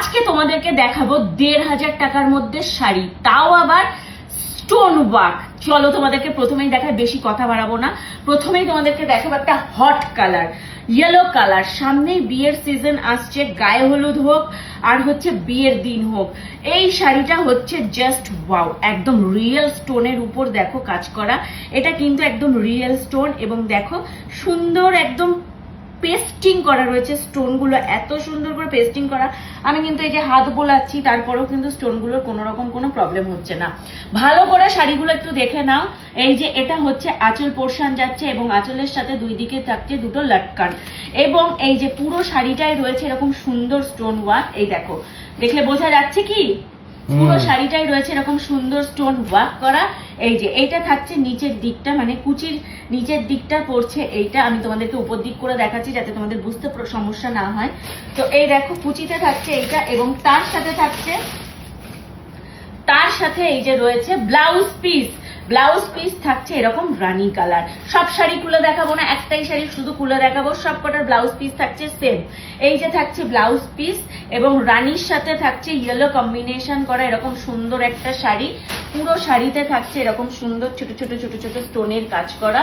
আজকে তোমাদেরকে দেখাবো দেড় হাজার টাকার মধ্যে শাড়ি। তাও আবার স্টোন ওয়ার্ক চলো তোমাদেরকে প্রথমেই দেখায়, বেশি কথা বাড়াবো না। প্রথমেই তোমাদেরকে দেখাবো একটা হট কালার ইয়েলো কালার সামনেই বিয়ের সিজন আসছে, গায়ে হলুদ হোক, আর হচ্ছে বিয়ের দিন হোক। এই শাড়িটা হচ্ছে জাস্ট ওয়াও একদম রিয়েল স্টোনের উপর দেখো কাজ করা। এটা কিন্তু একদম রিয়েল স্টোন এবং দেখো সুন্দর একদম পেস্টিং করা রয়েছে স্টোনগুলো এত সুন্দর করে পেস্টিং করা। আমি কিন্তু এই যে হাত বোলাচ্ছি, তারপরেও কিন্তু স্টোনগুলোর কোনো রকম কোনো প্রবলেম হচ্ছে না। ভালো করে শাড়িগুলো একটু দেখে নাও। এই যে এটা হচ্ছে আঁচল পোর্শন যাচ্ছে এবং আঁচলের সাথে দুই দিকে থাকছে দুটো লটকান। এবং এই যে পুরো শাড়িটায় রয়েছে এরকম সুন্দর স্টোন ওয়ার্ক এই দেখো, দেখলে বোঝা যাচ্ছে কি? পুরো শাড়িটাই রয়েছে এরকম সুন্দর স্টোন ওয়ার্ক করা। এই যে এইটা থাকছে নিচের দিকটা মানে কুচির নিচের দিকটা পড়ছে এইটা। আমি তোমাদেরকে উপর দিক করে দেখাচ্ছি যাতে তোমাদের বুঝতে সমস্যা না হয়। তো এই দেখো কুচিতে থাকছে এইটা এবং তার সাথে থাকছে তার সাথে এই যে রয়েছে ব্লাউজ পিস। ব্লাউজ পিস থাকছে এরকম রানি কালার সব শাড়ি দেখাবো না, একটাই শাড়ি শুধু খুলে দেখাবো, সব কটার ব্লাউজ পিস থাকছে সেম এই যে থাকছে ব্লাউজ পিস এবং রানির সাথে থাকছে ইয়েলো কম্বিনেশন করা এরকম সুন্দর একটা শাড়ি। পুরো শাড়িতে থাকছে এরকম সুন্দর ছোট ছোট ছোট ছোট স্টোনের কাজ করা।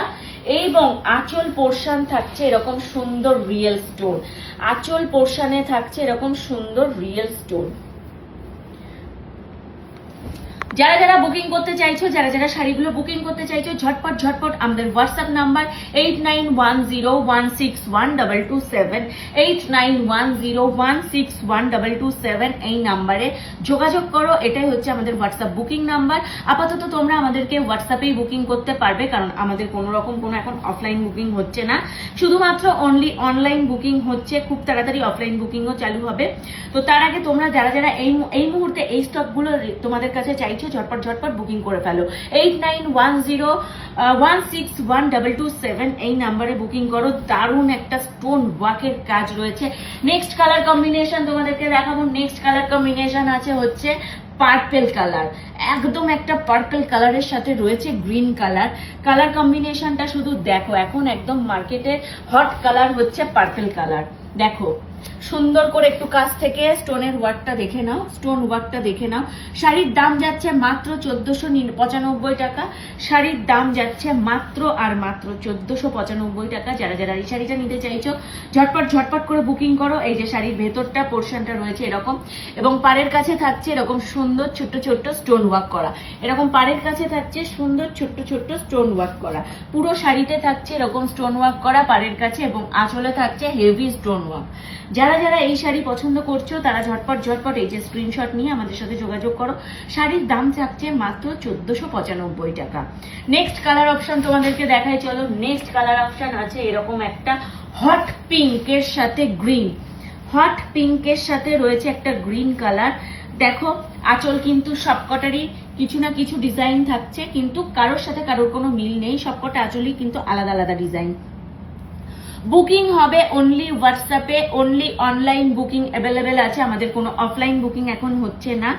এবং আঁচল পোর্শন থাকছে এরকম সুন্দর রিয়েল স্টোন আঁচল পোর্শানে থাকছে এরকম সুন্দর রিয়েল স্টোন যারা যারা বুকিং করতে চাইছো, যারা যারা শাড়িগুলো বুকিং করতে চাইছো, ঝটপট ঝটপট আমাদের WhatsApp number eight nine one zero one six one double two seven eight nine one zero one six one double two seven এই নাম্বারে যোগাযোগ করো, এটাই হচ্ছে আমাদের হোয়াটসঅ্যাপ বুকিং নাম্বার আপাতত তোমরা আমাদেরকে হোয়াটসঅ্যাপেই বুকিং করতে পারবে, কারণ আমাদের কোনো রকম কোনো এখন অফলাইন বুকিং হচ্ছে না। শুধুমাত্র অনলি অনলাইন বুকিং হচ্ছে, খুব তাড়াতাড়ি অফলাইন বুকিংও চালু হবে। তো তার আগে তোমরা যারা যারা এই এই মুহূর্তে এই স্টকগুলো তোমাদের কাছে চাইছো ঝটপট ঝটপট বুকিং করে ফেলো। Eight nine one zero one six one double two seven এই নাম্বারে বুকিং করো। দারুণ একটা স্টোন ওয়ার্কের কাজ রয়েছে। নেক্সট কালার কম্বিনেশন তোমাদেরকে দেখাবো। নেক্সট কালার কম্বিনেশন আছে হচ্ছে পার্পেল কালার একদম একটা পার্পেল কালারের সাথে রয়েছে গ্রিন কালার কালার কম্বিনেশনটা শুধু দেখো, এখন একদম মার্কেটে হট কালার হচ্ছে পার্পেল কালার দেখো সুন্দর করে একটু কাছ থেকে স্টোনের ওয়ার্কটা দেখে নাও, স্টোন ওয়ার্কটা দেখে নাও। শাড়ির দাম যাচ্ছে মাত্র চোদ্দশো পঁচানব্বই টাকা। শাড়ির দাম যাচ্ছে মাত্র আর মাত্র চোদ্দশো পঁচানব্বই টাকা। যারা যারা এই শাড়িটা নিতে চাইছো, ঝটপট ঝটপট করে বুকিং করো। এই যে শাড়ির ভেতরটা পোর্শনটা রয়েছে এরকম। এবং পাড়ের কাছে থাকছে এরকম সুন্দর ছোট্ট ছোট্ট স্টোন ওয়ার্ক করা। এরকম পাড়ের কাছে থাকছে সুন্দর, ছোট্ট ছোট্ট স্টোন ওয়ার্ক করা। পুরো শাড়িতে থাকছে এরকম স্টোন ওয়ার্ক করা পাড়ের কাছে এবং আঁচলে থাকছে হেভি স্টোন ওয়ার্ক যারা যারা এই শাড়ি পছন্দ করছ, তারা ঝটপট ঝটপট এই যে স্ক্রিনশট নিয়ে আমাদের সাথে যোগাযোগ করো। শাড়ির দাম থাকছে মাত্র চোদ্দশো পঁচানব্বই টাকা। নেক্সট কালার অপশন তোমাদেরকে দেখায় চলো। নেক্সট কালার অপশন আছে এরকম একটা হট পিঙ্কের সাথে গ্রিন হট পিঙ্কের সাথে রয়েছে একটা গ্রিন কালার দেখো, আঁচল কিন্তু সবকটারই কিছু না কিছু ডিজাইন থাকছে, কিন্তু কারোর সাথে কারোর কোনো মিল নেই। সবকটা আঁচলই কিন্তু আলাদা আলাদা ডিজাইন বুকিং হবে অনলি হোয়াটসঅ্যাপে অনলি অনলাইন বুকিং অ্যাভেলেবেল আছে। আমাদের কোনো অফলাইন বুকিং এখন হচ্ছে না।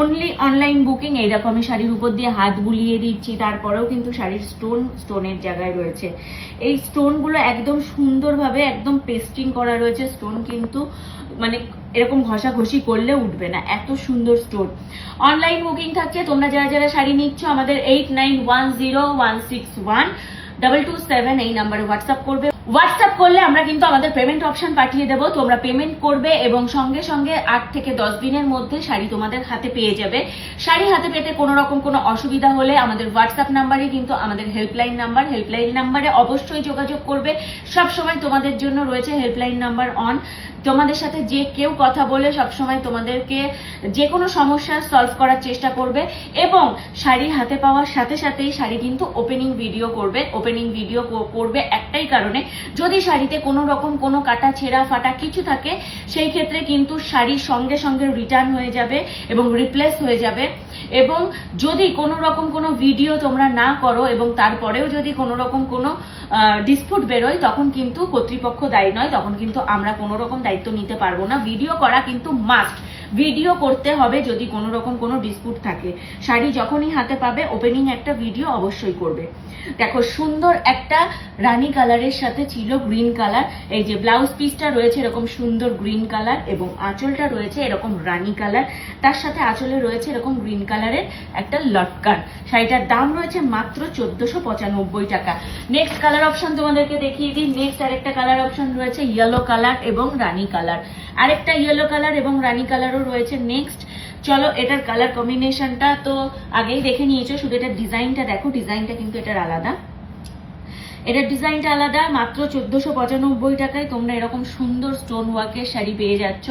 অনলি অনলাইন বুকিং এইরকমই শাড়ির উপর দিয়ে হাত বুলিয়ে দিচ্ছি। তারপরেও কিন্তু শাড়ির স্টোন স্টোনের জায়গায় রয়েছে। এই স্টোনগুলো একদম সুন্দরভাবে একদম পেস্টিং করা রয়েছে। স্টোন কিন্তু মানে এরকম ঘষাঘষি করলে উঠবে না। এত সুন্দর স্টোন অনলাইন বুকিং থাকছে। তোমরা যারা যারা শাড়ি নিচ্ছ, আমাদের eight nine one zero one six one double two seven এই নাম্বারে হোয়াটসঅ্যাপ করবে। হোয়াটসঅ্যাপ করলে আমরা কিন্তু আমাদের পেমেন্ট অপশন পাঠিয়ে দেবো। তোমরা পেমেন্ট করবে এবং সঙ্গে সঙ্গে আট থেকে দশ দিনের মধ্যে শাড়ি তোমাদের হাতে পেয়ে যাবে। শাড়ি হাতে পেতে কোনো রকম কোনো অসুবিধা হলে আমাদের হোয়াটসঅ্যাপ নাম্বারে কিন্তু আমাদের হেল্পলাইন নাম্বার হেল্পলাইন নাম্বারে অবশ্যই যোগাযোগ করবে। সব সময় তোমাদের জন্য রয়েছে হেল্পলাইন নাম্বার অন তোমাদের সাথে যে কেউ কথা বলে সবসময় তোমাদেরকে যে কোনো সমস্যা সলভ করার চেষ্টা করবে এবং শাড়ি হাতে পাওয়ার সাথে সাথেই শাড়ি কিন্তু ওপেনিং ভিডিও করবে। ওপেনিং ভিডিও করবে একটাই কারণে যদি শাড়িতে কোনো রকম কোনো কাটা, ছেঁড়া, ফাটা কিছু থাকে, সেই ক্ষেত্রে কিন্তু শাড়ি সঙ্গে সঙ্গে রিটার্ন হয়ে যাবে এবং রিপ্লেস হয়ে যাবে। এবং যদি কোনো রকম কোনো ভিডিও তোমরা না করো এবং তারপরেও যদি কোনো রকম কোনো ডিসপুট বেরোয়, তখন কিন্তু কর্তৃপক্ষ দায়ী নয়, তখন কিন্তু আমরা কোনো রকম দায়িত্ব নিতে পারব না। ভিডিও করা কিন্তু মাস্ট ভিডিও করতে হবে যদি কোনো রকম কোনো ডিসপুট থাকে। শাড়ি যখনই হাতে পাবে ওপেনিং একটা ভিডিও অবশ্যই করবে। দেখো, সুন্দর একটা রানী কালারের সাথে ছিল গ্রিন কালার এই যে ব্লাউজ পিসটা রয়েছে এরকম সুন্দর গ্রিন কালার এবং আঁচলটা রয়েছে এরকম রানী কালার তার সাথে আঁচলে রয়েছে এরকম গ্রিন কালারের একটা লটকান। শাড়িটার দাম রয়েছে মাত্র চোদ্দশো পঁচানব্বই টাকা। নেক্সট কালার অপশন তোমাদেরকে দেখিয়ে দিই। নেক্সট আরেকটা কালার অপশন রয়েছে ইয়েলো কালার এবং রানী কালার আরেকটা ইয়েলো কালার এবং রানি রানী কালারও রয়েছে নেক্সট চলো, এটার কালার কম্বিনেশনটা তো আগেই দেখে নিয়েছো, শুধু এটার ডিজাইনটা দেখো ডিজাইনটা কিন্তু এটার আলাদা। এটার ডিজাইনটা আলাদা, মাত্র চোদ্দশো পঁচানব্বই টাকায় তোমরা এরকম সুন্দর স্টোন ওয়ার্কের শাড়ি পেয়ে যাচ্ছ,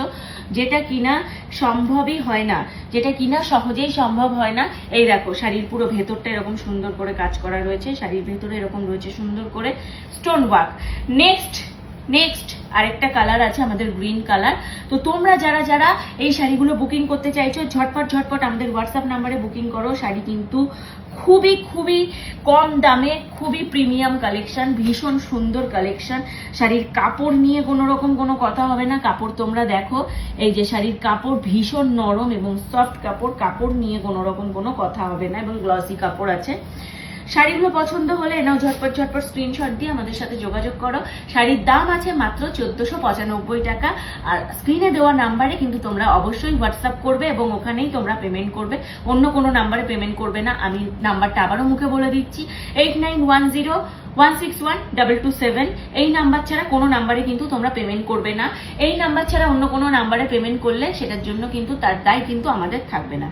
যেটা কিনা সম্ভবই হয় না, যেটা কিনা সহজেই সম্ভব হয় না। এই দেখো, শাড়ির পুরো ভেতরটা এরকম সুন্দর করে কাজ করা রয়েছে, শাড়ির ভেতরে এরকম রয়েছে সুন্দর করে স্টোন ওয়ার্ক নেক্সট নেক্সট আরেকটা কালার আছে আমাদের গ্রিন কালার তো তোমরা যারা যারা এই শাড়িগুলো বুকিং করতে চাইছো, ঝটপট ঝটপট আমাদের হোয়াটসঅ্যাপ নাম্বারে বুকিং করো। শাড়ি কিন্তু খুবই খুবই কম দামে, খুবই প্রিমিয়াম কালেকশন ভীষণ সুন্দর কালেকশন শাড়ির কাপড় নিয়ে কোনো রকম কোনো কথা হবে না। কাপড় তোমরা দেখো, এই যে শাড়ির কাপড় ভীষণ নরম এবং সফট কাপড় কাপড় নিয়ে কোনো রকম কোনো কথা হবে না এবং গ্লসি কাপড় আছে। শাড়িগুলো পছন্দ হলে নাও ঝটপট ঝটপট স্ক্রিনশট দিয়ে আমাদের সাথে যোগাযোগ করো। শাড়ির দাম আছে মাত্র চোদ্দশো পঁচানব্বই টাকা। আর স্ক্রিনে দেওয়া নাম্বারে কিন্তু তোমরা অবশ্যই হোয়াটসঅ্যাপ করবে এবং ওখানেই তোমরা পেমেন্ট করবে। অন্য কোনো নাম্বারে পেমেন্ট করবে না। আমি নাম্বারটা আবারও মুখে বলে দিচ্ছি। Eight nine one zero one six one double two seven এই নাম্বার ছাড়া কোনো নাম্বারে কিন্তু তোমরা পেমেন্ট করবে না। এই নাম্বার ছাড়া অন্য কোনো নাম্বারে পেমেন্ট করলে সেটার জন্য কিন্তু তার দায় কিন্তু আমাদের থাকবে না।